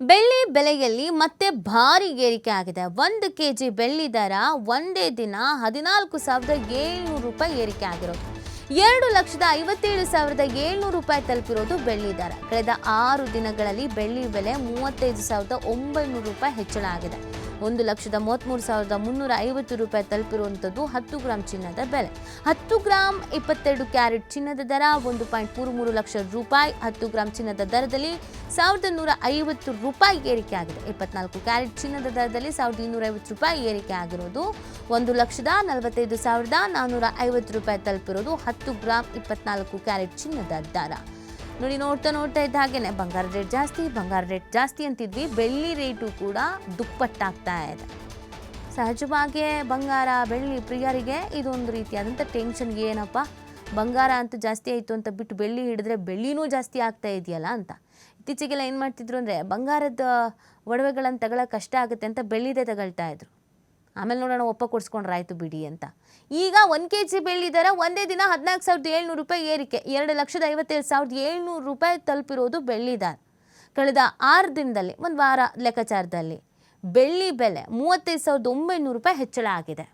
ಬೆಳ್ಳಿ ಬೆಲೆಯಲ್ಲಿ ಮತ್ತೆ ಭಾರಿ ಏರಿಕೆ ಆಗಿದೆ. ಒಂದು ಕೆ ಜಿ ಬೆಳ್ಳಿ ದರ ಒಂದೇ ದಿನ ಹದಿನಾಲ್ಕು ಸಾವಿರದ ಏಳ್ನೂರು ರೂಪಾಯಿ ಏರಿಕೆ ಆಗಿರೋದು. ಎರಡು ಲಕ್ಷದ ಐವತ್ತೇಳು ಸಾವಿರದ ಏಳ್ನೂರು ರೂಪಾಯಿ ತಲುಪಿರೋದು ಬೆಳ್ಳಿ ದರ. ಕಳೆದ ಆರು ದಿನಗಳಲ್ಲಿ ಬೆಳ್ಳಿ ಬೆಲೆ ಮೂವತ್ತೈದು ಸಾವಿರದ ಒಂಬೈನೂರು ರೂಪಾಯಿ ಹೆಚ್ಚಳ ಆಗಿದೆ. ಒಂದು ಲಕ್ಷದ ಮೂವತ್ತ್ಮೂರು ಸಾವಿರದ ಮುನ್ನೂರ ಐವತ್ತು ರೂಪಾಯಿ ತಲುಪಿರುವಂಥದ್ದು ಹತ್ತು ಗ್ರಾಮ್ ಚಿನ್ನದ ಬೆಲೆ. ಹತ್ತು ಗ್ರಾಮ್ ಇಪ್ಪತ್ತೆರಡು ಕ್ಯಾರೆಟ್ ಚಿನ್ನದ ದರ, ಒಂದು ಪಾಯಿಂಟ್ ಮೂರು ಮೂರು ಲಕ್ಷ ರೂಪಾಯಿ ಹತ್ತು ಗ್ರಾಮ್ ಚಿನ್ನದ ದರದಲ್ಲಿ ಸಾವಿರದ ನೂರ ಐವತ್ತು ರೂಪಾಯಿ ಏರಿಕೆ ಆಗಿದೆ. ಇಪ್ಪತ್ನಾಲ್ಕು ಕ್ಯಾರೆಟ್ ಚಿನ್ನದ ದರದಲ್ಲಿ ಸಾವಿರದ ಇನ್ನೂರ ಐವತ್ತು ರೂಪಾಯಿ ಏರಿಕೆ ಆಗಿರೋದು ಒಂದು ಲಕ್ಷದ ನಲವತ್ತೈದು ಸಾವಿರದ ನಾನ್ನೂರ ಐವತ್ತು ರೂಪಾಯಿ ತಲುಪಿರೋದು ಹತ್ತು ಗ್ರಾಮ್ ಇಪ್ಪತ್ನಾಲ್ಕು ಕ್ಯಾರೆಟ್ ಚಿನ್ನದ ದರ. ನೋಡಿ, ನೋಡ್ತಾ ನೋಡ್ತಾ ಇದ್ದ ಹಾಗೇನೆ. ಬಂಗಾರ ರೇಟ್ ಜಾಸ್ತಿ, ಬಂಗಾರ ರೇಟ್ ಜಾಸ್ತಿ ಅಂತಿದ್ವಿ. ಬೆಳ್ಳಿ ರೇಟು ಕೂಡ ದುಪ್ಪಟ್ಟಾಗ್ತಾ ಇದೆ. ಸಹಜವಾಗಿಯೇ ಬಂಗಾರ, ಬೆಳ್ಳಿ ಪ್ರಿಯರಿಗೆ ಇದೊಂದು ರೀತಿಯಾದಂಥ ಟೆನ್ಷನ್ ಏನಪ್ಪ? ಬಂಗಾರ ಅಂತ ಜಾಸ್ತಿ ಆಯಿತು ಅಂತ ಬಿಟ್ಟು ಬೆಳ್ಳಿ ಹಿಡಿದ್ರೆ ಬೆಳ್ಳಿನೂ ಜಾಸ್ತಿ ಆಗ್ತಾ ಇದೆಯಲ್ಲ ಅಂತ. ಇತ್ತೀಚೆಗೆಲ್ಲ ಏನು ಮಾಡ್ತಿದ್ರು ಅಂದರೆ ಬಂಗಾರದ ಒಡವೆಗಳನ್ನು ತಗೊಳ್ಳೋಕೆ ಕಷ್ಟ ಆಗುತ್ತೆ ಅಂತ ಬೆಳ್ಳಿದೇ ತಗೊಳ್ತಾ ಇದ್ರು. ಆಮೇಲೆ ನೋಡೋಣ ಒಪ್ಪ ಕೊಡಿಸ್ಕೊಂಡ್ರೆ ಆಯಿತು ಬಿಡಿ ಅಂತ. ಈಗ ಒಂದು ಕೆ ಜಿ ಬೆಳ್ಳಿ ದರ ಒಂದೇ ದಿನ ಹದಿನಾಲ್ಕು ಸಾವಿರದ ಏಳ್ನೂರು ರೂಪಾಯಿ ಏರಿಕೆ, ಎರಡು ಲಕ್ಷದ ಐವತ್ತೇಳು ಸಾವಿರದ ಏಳ್ನೂರು ರೂಪಾಯಿ ತಲುಪಿರೋದು ಬೆಳ್ಳಿ ದರ ಕಳೆದ ಆರು ದಿನದಲ್ಲಿ, ಒಂದು ವಾರ ಲೆಕ್ಕಾಚಾರದಲ್ಲಿ ಬೆಳ್ಳಿ ಬೆಲೆ ಮೂವತ್ತೈದು ಸಾವಿರದ ಒಂಬೈನೂರು ರೂಪಾಯಿ ಹೆಚ್ಚಳ ಆಗಿದೆ.